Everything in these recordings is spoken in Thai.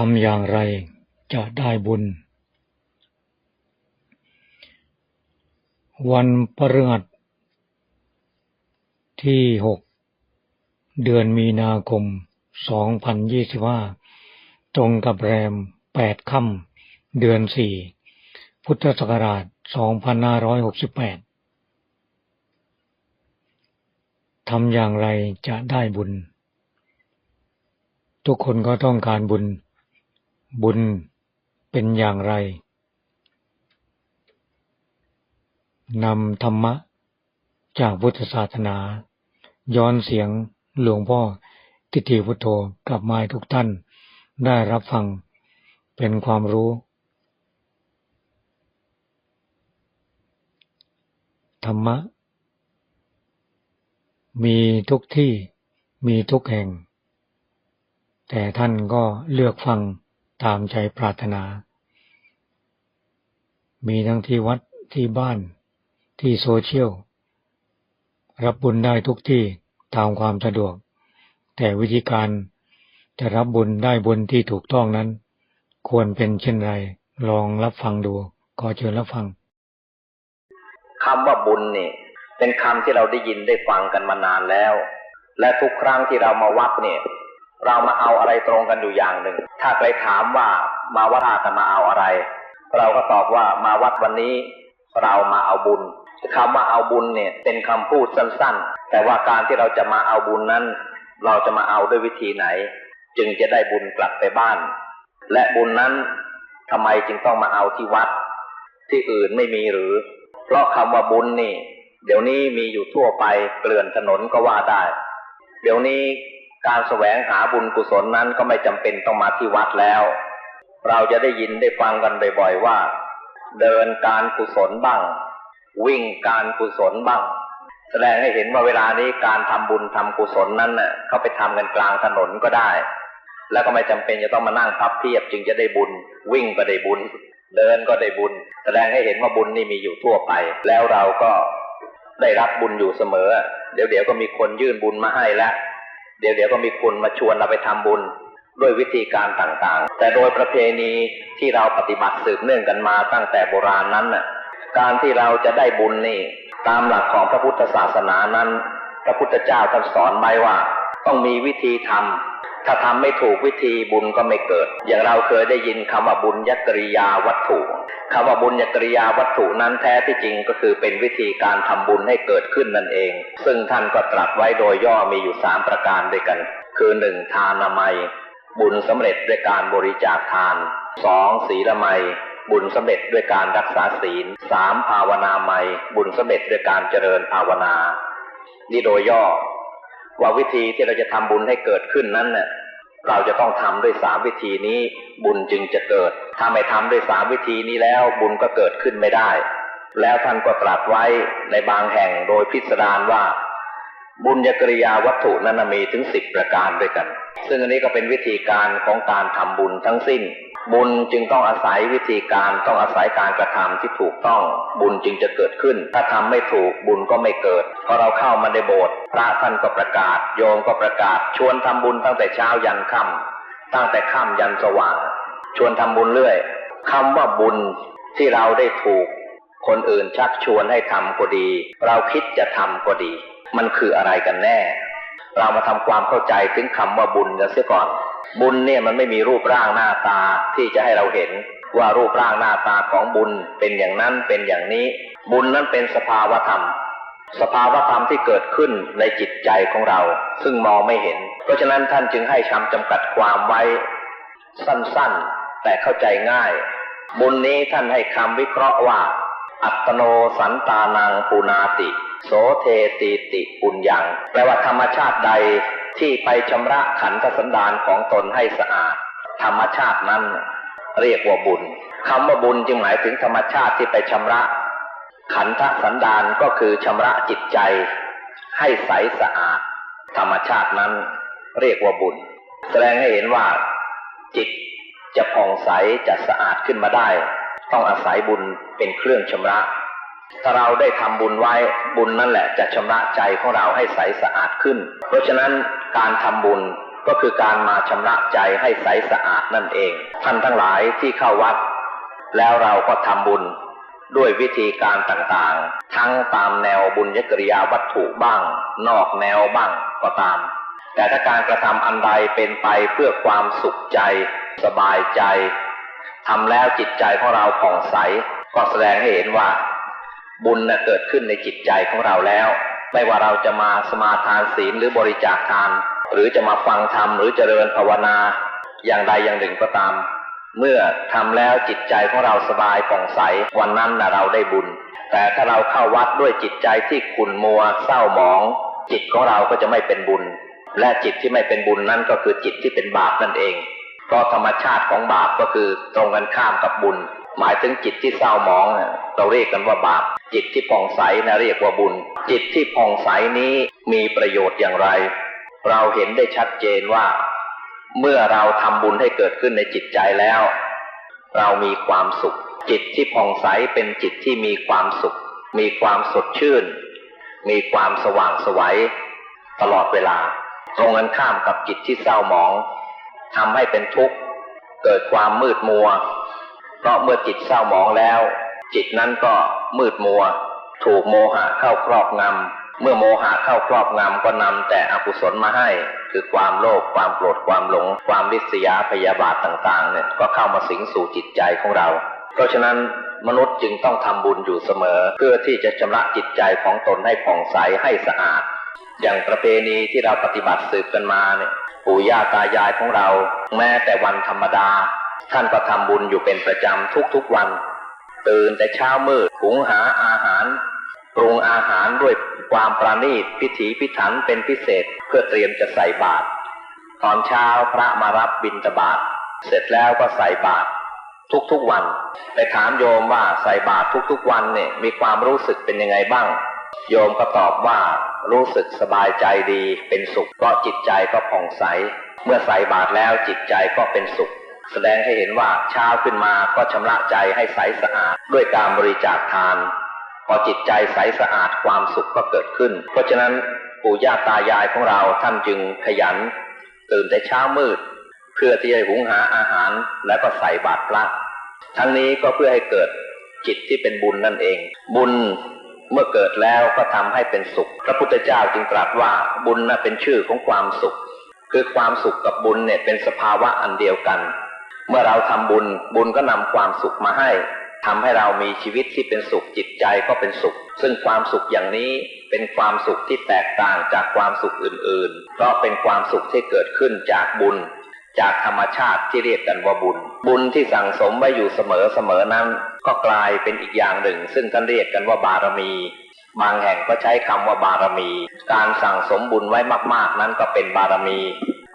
ทำอย่างไรจะได้บุญ วันพฤหัสที่หกเดือนมีนาคม 2025 ตรงกับแรม 8 ค่ำ เดือน 4 พุทธศักราช 2568 ทำอย่างไรจะได้บุญ ทุกคนก็ต้องการบุญ บุญเป็นอย่างไร นำธรรมะ จากพุทธศาสนา ย้อนเสียงหลวงพ่อทิฏฐิพุทโธกลับมาให้ทุกท่านได้รับฟังเป็นความรู้ ธรรมะ มีทุกที่มีทุกแห่ง แต่ท่านก็เลือกฟัง ตามใจปรารถนา มีทั้งที่วัดที่บ้านที่โซเชียล รับบุญได้ทุกที่ตามความสะดวก แต่วิธีการจะรับบุญได้บุญที่ถูกต้องนั้น ควรเป็นเช่นไร ลองรับฟังดู ขอเชิญรับฟังคำว่าบุญนี่ เป็นคำที่เราได้ยินได้ฟังกันมานานแล้ว และทุกครั้งที่เรามาวัดเนี่ย เรามาเอาอะไรตรงกันอยู่อย่างหนึ่ง ถ้าใครถามว่ามาวัดจะมาเอาอะไร เราก็ตอบว่ามาวัดวันนี้เรามาเอาบุญคำว่าเอาบุญเนี่ยเป็นคำพูดสั้นๆ แต่ว่าการที่เราจะมาเอาบุญนั้น เราจะมาเอาด้วยวิธีไหน จึงจะได้บุญกลับไปบ้าน และบุญนั้นทำไมจึงต้องมาเอาที่วัด ที่อื่นไม่มีหรือ เพราะคำว่าบุญนี่ เดี๋ยวนี้มีอยู่ทั่วไปเกลื่อนถนนก็ว่าได้ เดี๋ยวนี้ การแสวงหาบุญกุศลนั้นก็ไม่จำเป็นต้องมาที่วัดแล้ว เราจะได้ยินได้ฟังกันบ่อยๆว่า เดินการกุศลบ้าง วิ่งการกุศลบ้าง แสดงให้เห็นว่าเวลานี้การทำบุญทำกุศลนั้นน่ะเขาไปทำกันกลางถนนก็ได้ แล้วก็ไม่จำเป็นจะต้องมานั่งพับเพียบจึงจะได้บุญ วิ่งก็ได้บุญ เดินก็ได้บุญ แสดงให้เห็นว่าบุญนี่มีอยู่ทั่วไป แล้วเราก็ได้รับบุญอยู่เสมอ เดี๋ยวเดี๋ยวก็มีคนยื่นบุญมาให้แล้ว เดี๋ยวเดี๋ยวก็มีคุณมาชวนเราไปทำบุญด้วยวิธีการต่างๆ แต่โดยประเพณีที่เราปฏิบัติสืบเนื่องกันมาตั้งแต่โบราณนั้นน่ะ การที่เราจะได้บุญนี่ ตามหลักของพระพุทธศาสนานั้น พระพุทธเจ้าท่านสอนไว้ว่า ต้องมีวิธีทำ ถ้าทำไม่ถูกวิธีบุญก็ไม่เกิด อย่างเราเคยได้ยินคำว่าบุญยกริยาวัตถุคำว่าบุญยกริยาวัตถุนั้นแท้ที่จริงก็คือเป็นวิธีการทำบุญให้เกิดขึ้นนั่นเอง ซึ่งท่านก็ตรัสไว้โดยย่อมีอยู่สามประการด้วยกัน คือหนึ่งทานามัย บุญสำเร็จด้วยการบริจาคทานสองศีลไมยบุญสำเร็จด้วยการรักษาศีลสามภาวนาไมยบุญสำเร็จด้วยการเจริญภาวนา นี่โดยย่อ ว่าวิธีที่เราจะทำบุญให้เกิดขึ้นนั้นเนี่ยเราจะต้องทำด้วยสามวิธีนี้ บุญจึงจะเกิด ถ้าไม่ทำด้วยสามวิธีนี้แล้วบุญก็เกิดขึ้นไม่ได้ แล้วท่านก็ตรัสไว้ในบางแห่งโดยพิสดารว่า บุญญกริยาวัตถุนั้นมีถึงสิบประการด้วยกัน ซึ่งอันนี้ก็เป็นวิธีการของการทำบุญทั้งสิ้น บุญจึงต้องอาศัยวิธีการต้องอาศัยการกระทำที่ถูกต้อง บุญจึงจะเกิดขึ้น ถ้าทำไม่ถูกบุญก็ไม่เกิดพอเราเข้ามาในโบสถ์พระท่านก็ประกาศ โยมก็ประกาศ ชวนทำบุญตั้งแต่เช้ายันค่ำตั้งแต่ค่ำยันสว่าง ชวนทำบุญเรื่อยคำว่าบุญที่เราได้ถูก คนอื่นชักชวนให้ทำก็ดี เราคิดจะทำก็ดี มันคืออะไรกันแน่ เรามาทำความเข้าใจถึงคำว่าบุญกันเสียก่อน บุญเนี่ยมันไม่มีรูปร่างหน้าตาที่จะให้เราเห็นว่ารูปร่างหน้าตาของบุญเป็นอย่างนั้นเป็นอย่างนี้ บุญนั้นเป็นสภาวธรรม สภาวธรรมที่เกิดขึ้นในจิตใจของเรา ซึ่งมองไม่เห็น เพราะฉะนั้นท่านจึงให้คำจำกัดความไว้ สั้นๆ แต่เข้าใจง่าย บุญนี้ท่านให้คำวิเคราะห์ว่า อัตโนสันตานังปุนาติ โสเทตีติปุญญังแปลว่าธรรมชาติใด ที่ไปชำระขันธสันดานของตนให้สะอาด ธรรมชาตินั้น เรียกว่าบุญคำว่าบุญจึงหมายถึงธรรมชาติที่ไปชำระ ขันธสันดานก็คือชำระจิตใจ ให้ใสสะอาด ธรรมชาตินั้น เรียกว่าบุญ แสดงให้เห็นว่า จิตจะผ่องใสจะสะอาดขึ้นมาได้ ต้องอาศัยบุญเป็นเครื่องชำระ ถ้าเราได้ทำบุญไว้บุญนั่นแหละจะชำระใจของเราให้ใสสะอาดขึ้น เพราะฉะนั้นการทำบุญก็คือการมาชำระใจให้ใสสะอาดนั่นเอง ท่านทั้งหลายที่เข้าวัด แล้วเราก็ทำบุญด้วยวิธีการต่างๆ ทั้งตามแนวบุญยกริยาวัตถุบ้าง นอกแนวบ้างก็ตาม แต่ถ้าการกระทำอันใดเป็นไปเพื่อความสุขใจ สบายใจทำแล้วจิตใจของเราผ่องใส ก็แสดงให้เห็นว่า บุญนะเกิดขึ้นในจิตใจของเราแล้ว ไม่ว่าเราจะมาสมาทานศีลหรือบริจาคทาน หรือจะมาฟังธรรมหรือเจริญภาวนา อย่างใดอย่างหนึ่งก็ตาม เมื่อทำแล้วจิตใจของเราสบายผ่องใสวันนั้นนะเราได้บุญ แต่ถ้าเราเข้าวัดด้วยจิตใจที่ขุ่นมัวเศร้าหมอง จิตของเราก็จะไม่เป็นบุญ และจิตที่ไม่เป็นบุญนั่นก็คือจิตที่เป็นบาปนั่นเองเพราะธรรมชาติของบาปก็คือตรงกันข้ามกับบุญ หมายถึงจิตที่เศร้าหมองเราเรียกกันว่าบาป จิตที่ผ่องใสนะเรียกว่าบุญ จิตที่ผ่องใสนี้มีประโยชน์อย่างไร เราเห็นได้ชัดเจนว่า เมื่อเราทำบุญให้เกิดขึ้นในจิตใจแล้ว เรามีความสุข จิตที่ผ่องใสเป็นจิตที่มีความสุข มีความสดชื่น มีความสว่างไสวัยตลอดเวลา ตรงกันข้ามกับจิตที่เศร้าหมองทำให้เป็นทุกข์ เกิดความมืดมัว เพราะเมื่อจิตเศร้าหมองแล้ว จิตนั้นก็ มืดมัว ถูกโมหะเข้าครอบงำ เมื่อโมหะเข้าครอบงำก็นำแต่อกุศลมาให้ คือความโลภความโกรธความหลง ความริษยาพยาบาทต่างๆเนี่ยก็เข้ามาสิงสู่จิตใจของเรา เพราะฉะนั้นมนุษย์จึงต้องทำบุญอยู่เสมอ เพื่อที่จะชำระจิตใจของตนให้ผ่องใสให้สะอาด อย่างประเพณีที่เราปฏิบัติสืบกันมาเนี่ยปู่ย่าตายายของเรา แม้แต่วันธรรมดา ท่านก็ทำบุญอยู่เป็นประจำทุกๆวัน ตื่นแต่เช้ามืดหุงหาอาหาร ปรุงอาหารด้วยความประณีตพิถีพิถันเป็นพิเศษเพื่อเตรียมจะใส่บาตรตอนเช้าพระมารับบิณฑบาตเสร็จแล้วก็ใส่บาตรทุกๆวัน ไปถามโยมว่าใส่บาตรทุกๆวันเนี่ยมีความรู้สึกเป็นยังไงบ้าง โยมก็ตอบว่ารู้สึกสบายใจดีเป็นสุขเพราะจิตใจก็ผ่องใส เมื่อใส่บาตรแล้วจิตใจก็เป็นสุข แสดงให้เห็นว่าเช้าขึ้นมาก็ชำระใจให้ใสสะอาดด้วยการบริจาคทาน พอจิตใจใสสะอาดความสุขก็เกิดขึ้น เพราะฉะนั้นปู่ย่าตายายของเราท่านจึงขยัน ตื่นแต่เช้ามืด เพื่อที่จะหุงหาอาหารแล้วก็ใส่บาตรพระทั้งนี้ก็เพื่อให้เกิดจิตที่เป็นบุญนั่นเอง บุญเมื่อเกิดแล้วก็ทำให้เป็นสุข พระพุทธเจ้าจึงตรัสว่าบุญน่ะเป็นชื่อของความสุข คือความสุขกับบุญเนี่ยเป็นสภาวะอันเดียวกัน เมื่อเราทำบุญบุญก็นำความสุขมาให้ทำให้เรามีชีวิตที่เป็นสุขจิตใจก็เป็นสุข ซึ่งความสุขอย่างนี้เป็นความสุขที่แตกต่างจากความสุขอื่นๆ เพราะเป็นความสุขที่เกิดขึ้นจากบุญ จากธรรมชาติที่เรียกกันว่าบุญ บุญที่สั่งสมไว้อยู่เสมอเสมอนั้น ก็กลายเป็นอีกอย่างหนึ่ง ซึ่งท่านเรียกกันว่าบารมีบางแห่งก็ใช้คำว่าบารมี การสั่งสมบุญไว้มาก ๆ นั้นก็เป็นบารมี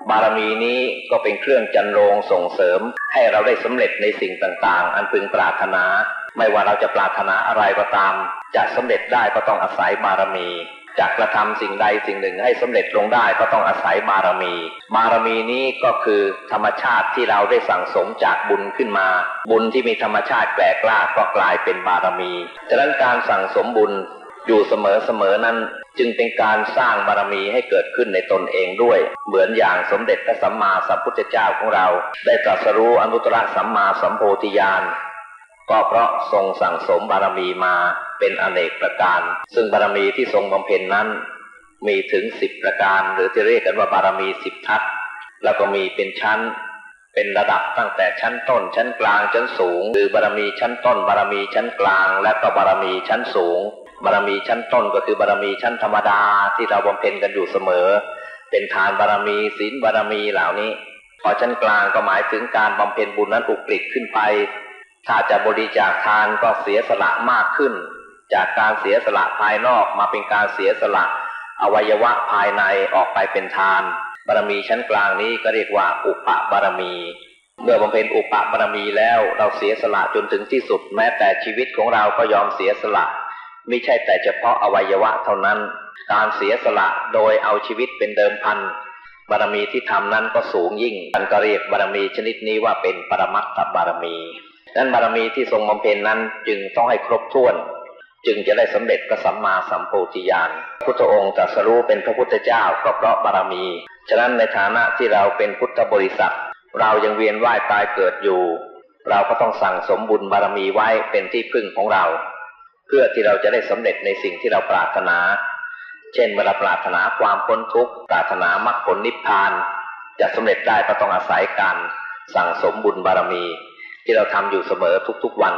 บารมีนี้ก็เป็นเครื่องจันโรงส่งเสริม ให้เราได้สำเร็จในสิ่งต่างๆ อันพึงปรารถนา ไม่ว่าเราจะปรารถนาอะไรก็ตาม จะสำเร็จได้ก็ต้องอาศัยบารมีจะกระทำสิ่งใดสิ่งหนึ่งให้สำเร็จลงได้ก็ต้องอาศัยบารมี บารมีนี้ก็คือธรรมชาติที่เราได้สั่งสมจากบุญขึ้นมา บุญที่มีธรรมชาติแปลกล้าก็กลายเป็นบารมี ฉะนั้นการสั่งสมบุญ อยู่เสมอๆนั้นจึงเป็นการสร้างบารมีให้เกิดขึ้นในตนเองด้วย เหมือนอย่างสมเด็จพระสัมมาสัมพุทธเจ้าของเรา ได้ตรัสรู้อนุตตรสัมมาสัมโพธิญาณก็เพราะทรงสั่งสมบารมีมาเป็นอเนกประการ ซึ่งบารมีที่ทรงบำเพ็ญนั้น มีถึงสิบประการ หรือที่เรียกกันว่าบารมีสิบทัศแล้วก็มีเป็นชั้น เป็นระดับตั้งแต่ชั้นต้น ชั้นกลางชั้นสูง คือบารมีชั้นต้นบารมีชั้นกลาง และก็บารมีชั้นสูง บารมีชั้นต้นก็คือบารมีชั้นธรรมดาที่เราบำเพ็ญกันอยู่เสมอ เป็นทานบารมีศีลบารมีเหล่านี้ พอชั้นกลางก็หมายถึงการบำเพ็ญบุญนั้นอุกฤษขึ้นไป ถ้าจะบริจาคทานก็เสียสละมากขึ้น จากการเสียสละภายนอกมาเป็นการเสียสละอวัยวะภายในออกไปเป็นทาน บารมีชั้นกลางนี้ก็เรียกว่าอุปบารมี เมื่อบำเพ็ญอุปบารมีแล้วเราเสียสละจนถึงที่สุด แม้แต่ชีวิตของเราก็ยอมเสียสละ ไม่ใช่แต่เฉพาะอวัยวะเท่านั้น การเสียสละโดยเอาชีวิตเป็นเดิมพันบารมีที่ทำนั้นก็สูงยิ่งมันก็เรียกบารมีชนิดนี้ว่าเป็นปรมัตถบารมีนั้นบารมีที่ทรงบำเพ็ญนั้นจึงต้องให้ครบถ้วน จึงจะได้สำเร็จพระสัมมาสัมโพธิญาณพุทธองค์ตรัสรู้เป็นพระพุทธเจ้าก็เพราะบารมี ฉะนั้นในฐานะที่เราเป็นพุทธบริษัท เรายังเวียนว่ายตายเกิดอยู่ เราก็ต้องสั่งสมบุญบารมีไว้เป็นที่พึ่งของเรา พื่อที่เราจะได้สำเร็จในสิ่งที่เราปรารถนา เช่นเมื่อเราปรารถนาความพ้นทุกข์ปรารถนามรรคผลนิพพาน จะสำเร็จได้ก็ต้องอาศัยการสั่งสมบุญบารมี ที่เราทำอยู่เสมอทุกๆวัน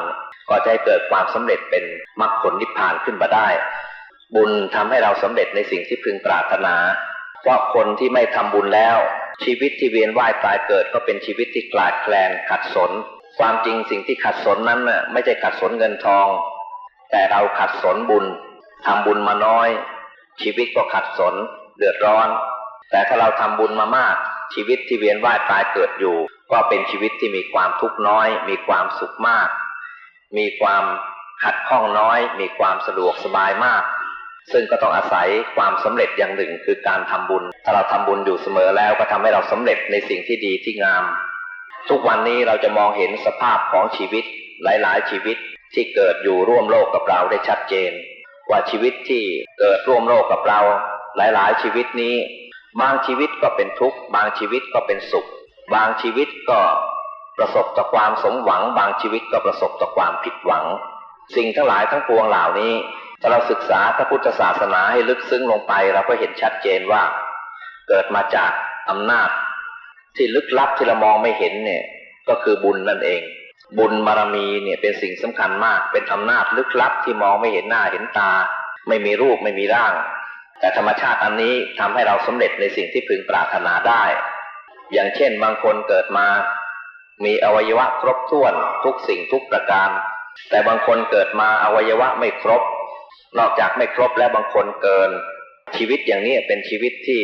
ก็จะให้เกิดความสำเร็จเป็นมรรคผลนิพพานขึ้นมาได้ บุญทำให้เราสำเร็จในสิ่งที่พึงปรารถนา เพราะคนที่ไม่ทำบุญแล้ว ชีวิตที่เวียนว่ายตายเกิดก็เป็นชีวิตที่กลาดแคลนขัดสน ความจริงสิ่งที่ขัดสนนั้นน่ะไม่ใช่ขัดสนเงินทอง แต่เราขัดสนบุญทำบุญมาน้อย ชีวิตก็ขัดสนเดือดร้อน แต่ถ้าเราทำบุญมามาก ชีวิตที่เวียนว่ายตายเกิดอยู่ ก็เป็นชีวิตที่มีความทุกข์น้อย มีความสุขมาก มีความขัดข้องน้อย มีความสะดวกสบายมาก ซึ่งก็ต้องอาศัยความสำเร็จอย่างหนึ่งคือการทำบุญ ถ้าเราทำบุญอยู่เสมอแล้วก็ทำให้เราสำเร็จในสิ่งที่ดีที่งาม ทุกวันนี้เราจะมองเห็นสภาพของชีวิตหลาย ๆ ชีวิต ที่เกิดอยู่ร่วมโลกกับเราได้ชัดเจน ว่าชีวิตที่เกิดร่วมโลกกับเรา หลาย ๆ ชีวิตนี้ บางชีวิตก็เป็นทุกข์ บางชีวิตก็เป็นสุข บางชีวิตก็ประสบต่อความสมหวัง บางชีวิตก็ประสบต่อความผิดหวัง สิ่งทั้งหลายทั้งปวงเหล่านี้ถ้าเราศึกษาพระพุทธศาสนาให้ลึกซึ้งลงไปเราก็เห็นชัดเจนว่า เกิดมาจากอำนาจ ที่ลึกลับที่เรามองไม่เห็นเนี่ยก็คือบุญนั่นเอง บุญบารมีเนี่ยเป็นสิ่งสำคัญมาก เป็นอำนาจลึกลับที่มองไม่เห็นหน้าเห็นตา ไม่มีรูปไม่มีร่าง แต่ธรรมชาติอันนี้ทำให้เราสำเร็จในสิ่งที่พึงปรารถนาได้ อย่างเช่นบางคนเกิดมา มีอวัยวะครบถ้วนทุกสิ่งทุกประการ แต่บางคนเกิดมาอวัยวะไม่ครบ นอกจากไม่ครบแล้วบางคนเกิน ชีวิตอย่างนี้เป็นชีวิตที่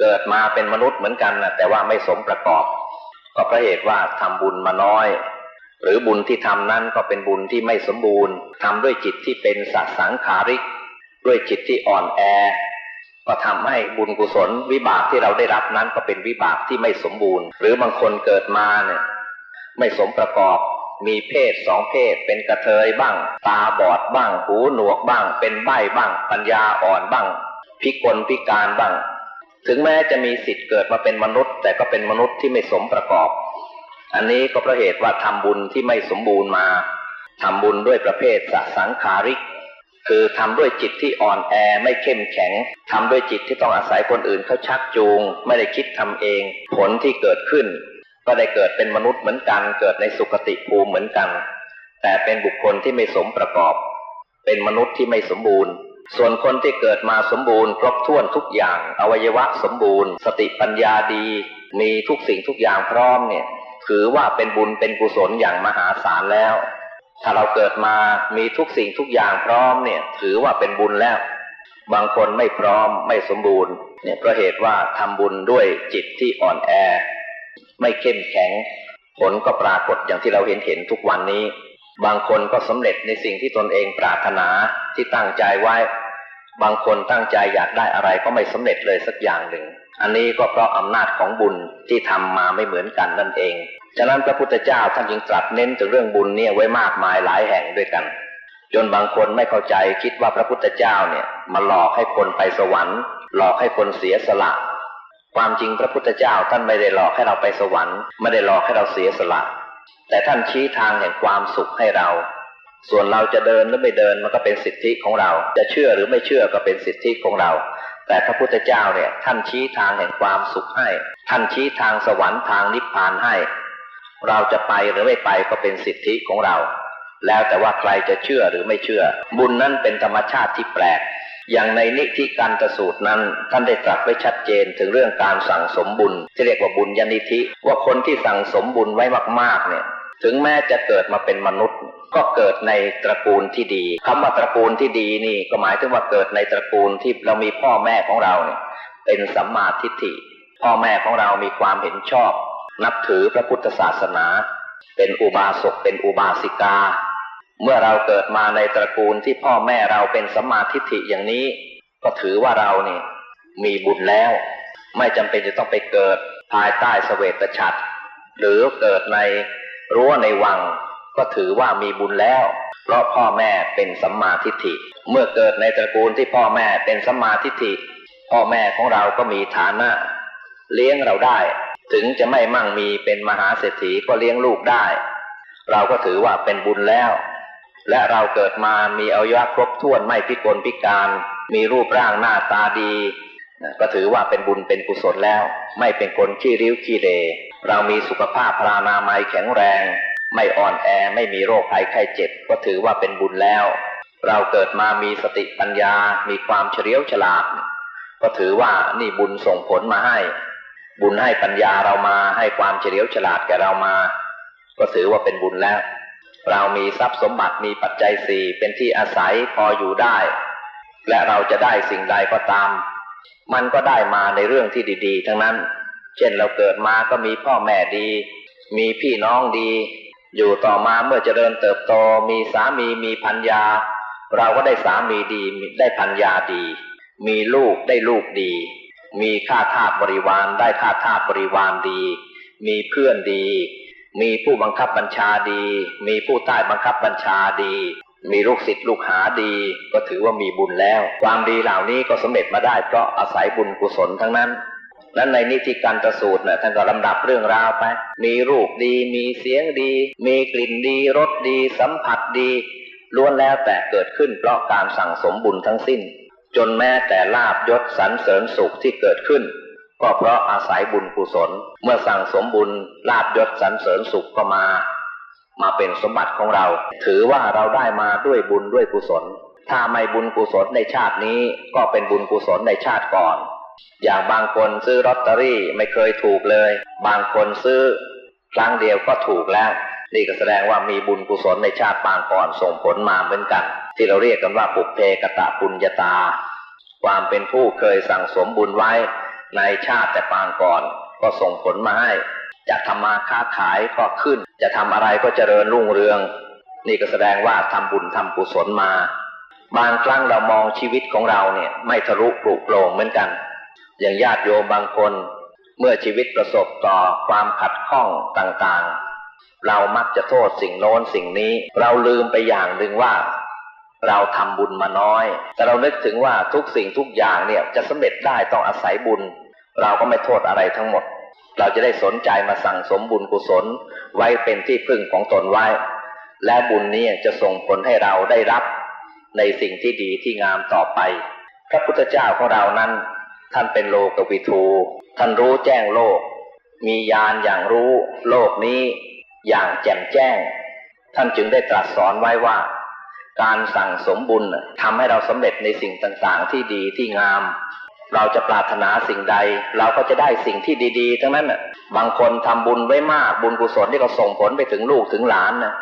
เกิดมาเป็นมนุษย์เหมือนกันนะแต่ว่าไม่สมประกอบก็เพราะเหตุว่าทำบุญมาน้อย หรือบุญที่ทำนั้นก็เป็นบุญที่ไม่สมบูรณ์ทำด้วยจิตที่เป็นสัตสังขาริก ด้วยจิตที่อ่อนแอ ก็ทำให้บุญกุศลวิบากที่เราได้รับนั้นก็เป็นวิบากที่ไม่สมบูรณ์ หรือบางคนเกิดมาเนี่ยไม่สมประกอบมีเพศสองเพศเป็นกระเทยบ้าง ตาบอดบ้าง หูหนวกบ้าง เป็นใบ้บ้าง ปัญญาอ่อนบ้าง พิกลพิการบ้าง ถึงแม้จะมีสิทธิ์เกิดมาเป็นมนุษย์ แต่ก็เป็นมนุษย์ที่ไม่สมประกอบ อันนี้ก็เพราะเหตุว่าทำบุญที่ไม่สมบูรณ์มาทำบุญด้วยประเภทสสังขาริก คือทำด้วยจิตที่อ่อนแอไม่เข้มแข็งทำด้วยจิตที่ต้องอาศัยคนอื่นเขาชักจูง ไม่ได้คิดทำเอง ผลที่เกิดขึ้น ก็ได้เกิดเป็นมนุษย์เหมือนกัน เกิดในสุคติภูมิเหมือนกัน แต่เป็นบุคคลที่ไม่สมประกอบ เป็นมนุษย์ที่ไม่สมบูรณ์ส่วนคนที่เกิดมาสมบูรณ์ครบถ้วนทุกอย่าง อวัยวะสมบูรณ์ สติปัญญาดี มีทุกสิ่งทุกอย่างพร้อมเนี่ย ถือว่าเป็นบุญเป็นกุศลอย่างมหาศาลแล้ว ถ้าเราเกิดมามีทุกสิ่งทุกอย่างพร้อมเนี่ย ถือว่าเป็นบุญแล้ว บางคนไม่พร้อมไม่สมบูรณ์ เนี่ยเพราะเหตุว่าทำบุญด้วยจิตที่อ่อนแอ ไม่เข้มแข็ง ผลก็ปรากฏอย่างที่เราเห็นเห็นทุกวันนี้ บางคนก็สำเร็จในสิ่งที่ตนเองปรารถนาที่ตั้งใจไว้ บางคนตั้งใจอยากได้อะไรก็ไม่สำเร็จเลยสักอย่างหนึ่งอันนี้ก็เพราะอำนาจของบุญที่ทำมาไม่เหมือนกันนั่นเอง ฉะนั้นพระพุทธเจ้าท่านจึงตรัสเน้นถึงเรื่องบุญเนี่ยไว้มากมายหลายแห่งด้วยกัน จนบางคนไม่เข้าใจคิดว่าพระพุทธเจ้าเนี่ยมาหลอกให้คนไปสวรรค์ หลอกให้คนเสียสละ ความจริงพระพุทธเจ้าท่านไม่ได้หลอกให้เราไปสวรรค์ไม่ได้หลอกให้เราเสียสละ แต่ท่านชี้ทางแห่งความสุขให้เรา ส่วนเราจะเดินหรือไม่เดินมันก็เป็นสิทธิของเรา จะเชื่อหรือไม่เชื่อก็เป็นสิทธิของเรา แต่พระพุทธเจ้าเนี่ยท่านชี้ทางแห่งความสุขให้ ท่านชี้ทางสวรรค์ทางนิพพานให้ เราจะไปหรือไม่ไปก็เป็นสิทธิของเรา แล้วแต่ว่าใครจะเชื่อหรือไม่เชื่อ บุญนั้นเป็นธรรมชาติที่แปลก อย่างในนิธิการตสูตรนั้น ท่านได้ตรัสไว้ชัดเจนถึงเรื่องการสั่งสมบุญ ที่เรียกว่าบุญญานิธิ ว่าคนที่สั่งสมบุญไว้มากๆเนี่ยถึงแม้จะเกิดมาเป็นมนุษย์ ก็เกิดในตระกูลที่ดีคำว่าตระกูลที่ดีนี่ก็หมายถึงว่าเกิดในตระกูลที่เรามีพ่อแม่ของเราเนี่ยเป็นสัมมาทิฏฐิพ่อแม่ของเรามีความเห็นชอบ นับถือพระพุทธศาสนา เป็นอุบาสกเป็นอุบาสิกา เมื่อเราเกิดมาในตระกูลที่พ่อแม่เราเป็นสัมมาทิฏฐิอย่างนี้ ก็ถือว่าเราเนี่ยมีบุญแล้ว ไม่จำเป็นจะต้องไปเกิดภายใต้เสวตฉัตรหรือเกิดในรั้วในวัง ก็ถือว่ามีบุญแล้ว เพราะพ่อแม่เป็นสัมมาทิฏฐิ เมื่อเกิดในตระกูลที่พ่อแม่เป็นสัมมาทิฏฐิ พ่อแม่ของเราก็มีฐานะ เลี้ยงเราได้ ถึงจะไม่มั่งมีเป็นมหาเศรษฐีก็เลี้ยงลูกได้ เราก็ถือว่าเป็นบุญแล้ว และเราเกิดมามีอวัยวะครบถ้วนไม่พิกลพิการ มีรูปร่างหน้าตาดี ก็ถือว่าเป็นบุญเป็นกุศลแล้ว ไม่เป็นคนขี้ริ้วขี้เลเรามีสุขภาพพรานามัยแข็งแรง ไม่อ่อนแอไม่มีโรคภัยไข้เจ็บ ก็ถือว่าเป็นบุญแล้ว เราเกิดมามีสติปัญญา มีความเฉลียวฉลาด ก็ถือว่านี่บุญส่งผลมาให้ บุญให้ปัญญาเรามาให้ความเฉลียวฉลาดแก่เรามา ก็ถือว่าเป็นบุญแล้ว เรามีทรัพย์สมบัติมีปัจจัยสี่เป็นที่อาศัยพออยู่ได้ และเราจะได้สิ่งใดก็ตาม มันก็ได้มาในเรื่องที่ดี ๆ ทั้งนั้น เช่นเราเกิดมาก็มีพ่อแม่ดี มีพี่น้องดี อยู่ต่อมาเมื่อเจริญเติบโต มีสามีมีพัญญา เราก็ได้สามีดีได้พัญญาดี มีลูกได้ลูกดี มีข้าทาสบริวาร ได้ข้าทาสบริวารดี มีเพื่อนดี มีผู้บังคับบัญชาดี มีผู้ใต้บังคับบัญชาดี มีลูกศิษย์ลูกหาดี ก็ถือว่ามีบุญแล้ว ความดีเหล่านี้ก็สำเร็จมาได้เพราะอาศัยบุญกุศลทั้งนั้นนั้นในนิติกันตสูตรเนี่ยท่านก็ลำดับเรื่องราวไป มีรูปดี มีเสียงดี มีกลิ่นดี รสดี สัมผัสดี ล้วนแล้วแต่เกิดขึ้นเพราะการสั่งสมบุญทั้งสิ้น จนแม้แต่ลาบยศสรรเสริญสุขที่เกิดขึ้น ก็เพราะอาศัยบุญกุศล เมื่อสั่งสมบุญลาบยศสรรเสริญสุขก็มา มาเป็นสมบัติของเรา ถือว่าเราได้มาด้วยบุญด้วยกุศล ถ้าไม่บุญกุศลในชาตินี้ก็เป็นบุญกุศลในชาติก่อน อย่างบางคนซื้อลอตเตอรี่ไม่เคยถูกเลย บางคนซื้อครั้งเดียวก็ถูกแล้วนี่ก็แสดงว่ามีบุญกุศลในชาติปางก่อนส่งผลมาเหมือนกัน ที่เราเรียกกันว่าปุเพกตะปุญญาตา ความเป็นผู้เคยสั่งสมบุญไว้ในชาติแต่ปางก่อน ก็ส่งผลมาให้ จะทำมาค้าขายก็ขึ้น จะทำอะไรก็เจริญรุ่งเรือง นี่ก็แสดงว่าทำบุญทำกุศลมา บางครั้งเรามองชีวิตของเราเนี่ยไม่ทะลุปลุกโปร่งเหมือนกัน อย่างญาติโยมบางคน เมื่อชีวิตประสบต่อความขัดข้องต่างๆ เรามักจะโทษสิ่งโน้นสิ่งนี้ เราลืมไปอย่างหนึ่งว่า เราทำบุญมาน้อย แต่เรานึกถึงว่าทุกสิ่งทุกอย่างเนี่ยจะสำเร็จได้ต้องอาศัยบุญ เราก็ไม่โทษอะไรทั้งหมด เราจะได้สนใจมาสั่งสมบุญกุศลไว้เป็นที่พึ่งของตนไว้ และบุญนี้จะส่งผลให้เราได้รับในสิ่งที่ดีที่งามต่อไป พระพุทธเจ้าของเรานั้น ท่านเป็นโลกวิทู ท่านรู้แจ้งโลก มีญาณอย่างรู้โลกนี้อย่างแจ่มแจ้ง ท่านจึงได้ตรัสสอนไว้ว่า การสั่งสมบุญน่ะทำให้เราสำเร็จในสิ่งต่างๆ ที่ดีที่งาม เราจะปรารถนาสิ่งใด เราก็จะได้สิ่งที่ดีๆ ทั้งนั้นน่ะบางคนทำบุญไว้มากบุญกุศลที่ก็ส่งผลไปถึงลูกถึงหลานนะ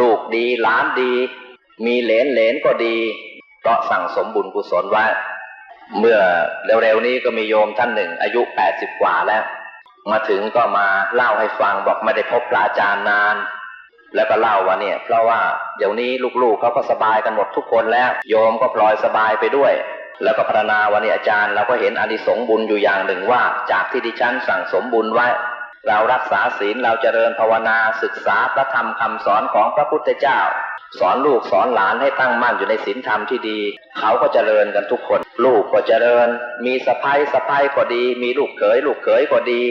ลูกดีหลานดี มีเหลนเหลนก็ดีเพราะสั่งสมบุญกุศลไว้เมื่อเร็วๆนี้ก็มีโยมท่านหนึ่ง อายุแปดสิบกว่าแล้ว มาถึงก็มาเล่าให้ฟังบอกไม่ได้พบพระอาจารย์นาน แล้วก็เล่าว่าเนี่ย เพราะว่าเดี๋ยวนี้ลูกๆเขาก็สบายกันหมดทุกคนแล้ว โยมก็พลอยสบายไปด้วย แล้วก็พรรณนาวันนี้อาจารย์เราก็เห็นอนิสงส์บุญอยู่อย่างหนึ่งว่า จากที่ดิฉันสั่งสมบุญไว้ เรารักษาศีลเราเจริญภาวนาศึกษาพระธรรมคำสอนของพระพุทธเจ้า สอนลูกสอนหลานให้ตั้งมั่นอยู่ในศีลธรรมที่ดี เขาก็เจริญกันทุกคน ลูกก็เจริญ มีสะพ้ายสะพ้ายก็ดี มีลูกเขยลูกเขยก็ดี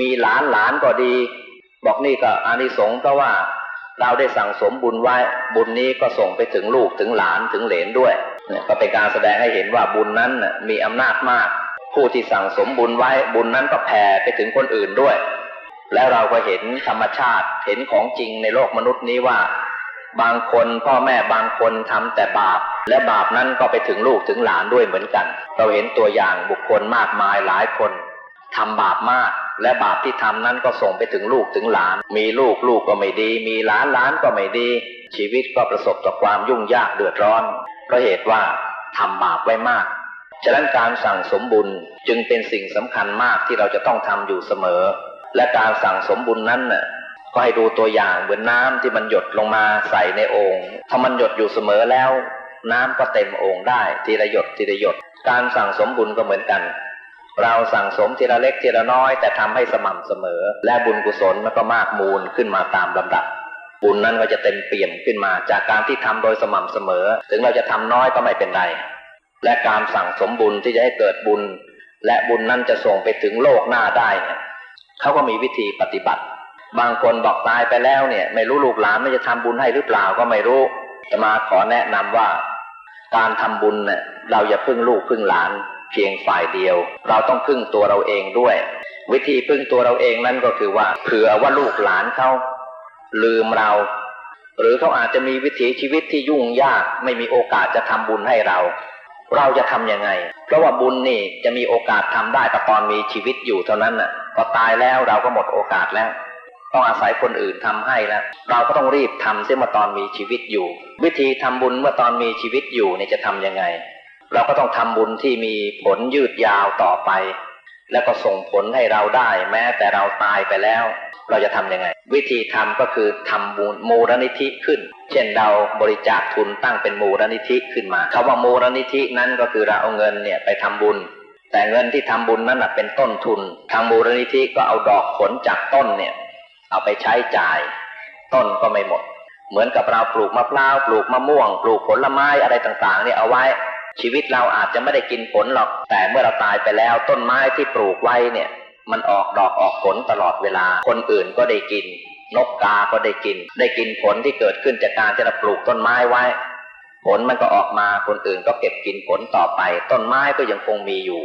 มีหลานหลานก็ดี บอกนี่ก็อานิสงส์เพราะว่า เราได้สั่งสมบุญไว้ บุญนี้ก็ส่งไปถึงลูกถึงหลานถึงเหลนด้วยเนี่ยก็เป็นการแสดงให้เห็นว่าบุญนั้นมีอำนาจมาก ผู้ที่สั่งสมบุญไว้บุญนั้นก็แผ่ไปถึงคนอื่นด้วย แล้วเราก็เห็นธรรมชาติเห็นของจริงในโลกมนุษย์นี้ว่า บางคนพ่อแม่บางคนทำแต่บาป และบาปนั้นก็ไปถึงลูกถึงหลานด้วยเหมือนกัน เราเห็นตัวอย่างบุคคลมากมายหลายคนทำบาปมาก และบาปที่ทำนั้นก็ส่งไปถึงลูกถึงหลาน มีลูกลูกก็ไม่ดี มีหลานหลานก็ไม่ดี ชีวิตก็ประสบกับความยุ่งยากเดือดร้อนเพราะเหตุว่าทำบาปไว้มาก ฉะนั้นการสั่งสมบุญจึงเป็นสิ่งสำคัญมากที่เราจะต้องทำอยู่เสมอ และการสั่งสมบุญนั้นน่ะก็ให้ดูตัวอย่างเหมือนน้ำที่มันหยดลงมาใส่ในโอ่งถ้ามันหยดอยู่เสมอแล้ว น้ำก็เต็มโอ่งได้ทีละหยดทีละหยด การสั่งสมบุญก็เหมือนกัน เราสั่งสมทีละเล็กทีละน้อย แต่ทำให้สม่ำเสมอ และบุญกุศลมันก็มากมูลขึ้นมาตามลำดับ บุญนั้นก็จะเต็มเปี่ยมขึ้นมา จากการที่ทำโดยสม่ำเสมอ ถึงเราจะทำน้อยก็ไม่เป็นไร และการสั่งสมบุญที่จะให้เกิดบุญ และบุญนั้นจะส่งไปถึงโลกหน้าได้เนี่ยเขาก็มีวิธีปฏิบัติ บางคนบอกตายไปแล้วเนี่ย ไม่รู้ลูกหลานไม่จะทำบุญให้หรือเปล่าก็ไม่รู้จะมาขอแนะนำว่า การทำบุญเนี่ยเราอย่าพึ่งลูกพึ่งหลาน เพียงฝ่ายเดียว เราต้องพึ่งตัวเราเองด้วย วิธีพึ่งตัวเราเองนั่นก็คือว่า เผื่อว่าลูกหลานเขาลืมเรา หรือเขาอาจจะมีวิถีชีวิตที่ยุ่งยาก ไม่มีโอกาสจะทำบุญให้เรา เราจะทำยังไง เพราะว่าบุญนี่จะมีโอกาสทำได้แต่ตอนมีชีวิตอยู่เท่านั้นน่ะพอตายแล้วเราก็หมดโอกาสแล้ว ต้องอาศัยคนอื่นทำให้แล้ว เราก็ต้องรีบทำเสียเมื่อตอนมีชีวิตอยู่ วิธีทำบุญเมื่อตอนมีชีวิตอยู่เนี่ยจะทำยังไง เราก็ต้องทำบุญที่มีผลยืดยาวต่อไป แล้วก็ส่งผลให้เราได้ แม้แต่เราตายไปแล้ว เราจะทำยังไง วิธีทำก็คือทำบุญมูลนิธิขึ้น เช่นเราบริจาคทุนตั้งเป็นมูลนิธิขึ้นมาคำว่ามูลนิธินั้นก็คือเราเอาเงินเนี่ยไปทำบุญ แต่เงินที่ทำบุญนั้นเป็นต้นทุน ทางมูลนิธิก็เอาดอกผลจากต้นเนี่ยเอาไปใช้จ่าย ต้นก็ไม่หมด เหมือนกับเราปลูกมะพร้าวปลูกมะม่วง ปลูกผลไม้อะไรต่างๆเนี่ยเอาไว้ ชีวิตเราอาจจะไม่ได้กินผลหรอก แต่เมื่อเราตายไปแล้วต้นไม้ที่ปลูกไว้เนี่ย มันออกดอกออกผลตลอดเวลา คนอื่นก็ได้กิน นกกา ก็ได้กิน ได้กินผลที่เกิดขึ้นจากการที่เราปลูกต้นไม้ไว้ ผลมันก็ออกมา คนอื่นก็เก็บกินผลต่อไป ต้นไม้ก็ยังคงมีอยู่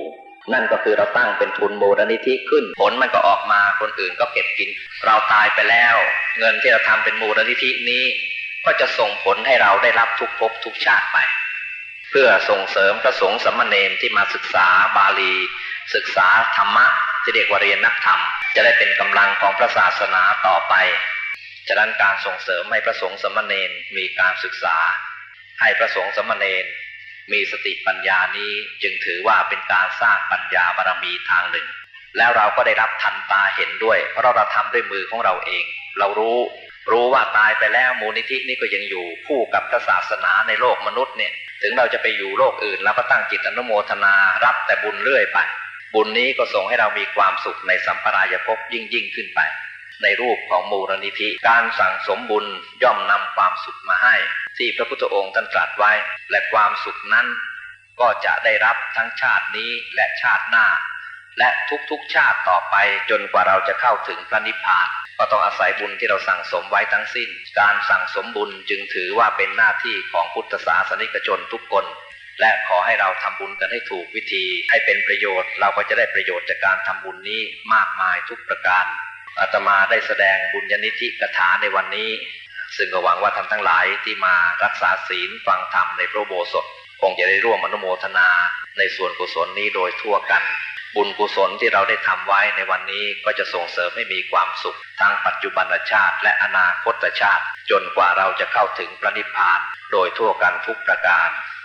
นั่นก็คือเราตั้งเป็นทุนมูลนิธิขึ้น ผลมันก็ออกมา คนอื่นก็เก็บกิน เราตายไปแล้ว เงินที่เราทำเป็นมูลนิธินี้ ก็จะส่งผลให้เราได้รับทุกภพทุกชาติไป พื่อส่งเสริมพระสงฆ์สามเณรที่มาศึกษาบาลี ศึกษาธรรมะที่เรียกว่าเรียนนักธรรม จะได้เป็นกำลังของพระศาสนาต่อไป ฉะนั้นการส่งเสริมให้พระสงฆ์สามเณรมีการศึกษา ให้พระสงฆ์สามเณรมีสติปัญญานี้จึงถือว่าเป็นการสร้างปัญญาบารมีทางหนึ่ง แล้วเราก็ได้รับทันตาเห็นด้วย เพราะเราทำด้วยมือของเราเอง เรารู้รู้ว่าตายไปแล้วมูลนิธินี่ก็ยังอยู่คู่กับพระศาสนาในโลกมนุษย์เนี่ย ถึงเราจะไปอยู่โลกอื่นแล้วก็ตั้งจิตอนุโมทนารับแต่บุญเรื่อยไป บุญนี้ก็ส่งให้เรามีความสุขในสัมปรายภพยิ่งยิ่งขึ้นไป ในรูปของมูลนิธิ การสั่งสมบุญย่อมนำความสุขมาให้ ที่พระพุทธองค์ท่านตรัสไว้ และความสุขนั้น ก็จะได้รับทั้งชาตินี้และชาติหน้า และทุกๆชาติต่อไปจนกว่าเราจะเข้าถึงพระนิพพาน ก็ต้องอาศัยบุญที่เราสั่งสมไว้ทั้งสิ้น การสั่งสมบุญจึงถือว่าเป็นหน้าที่ของพุทธศาสนิกชนทุกคน และขอให้เราทำบุญกันให้ถูกวิธี ให้เป็นประโยชน์ เราก็จะได้ประโยชน์จากการทำบุญนี้มากมายทุกประการอาตมาได้แสดงบุญญาณิธิกถาในวันนี้ ซึ่งก็หวังว่าท่านทั้งหลายที่มารักษาศีลฟังธรรมในพระโบสถคงจะได้ร่วมอนุโมทนาในส่วนกุศลนี้โดยทั่วกัน บุญกุศลที่เราได้ทำไว้ในวันนี้ก็จะส่งเสริมให้มีความสุขทั้งปัจจุบันชาติและอนาคตชาติ จนกว่าเราจะเข้าถึงพระนิพพาน โดยทั่วกันทุกประการ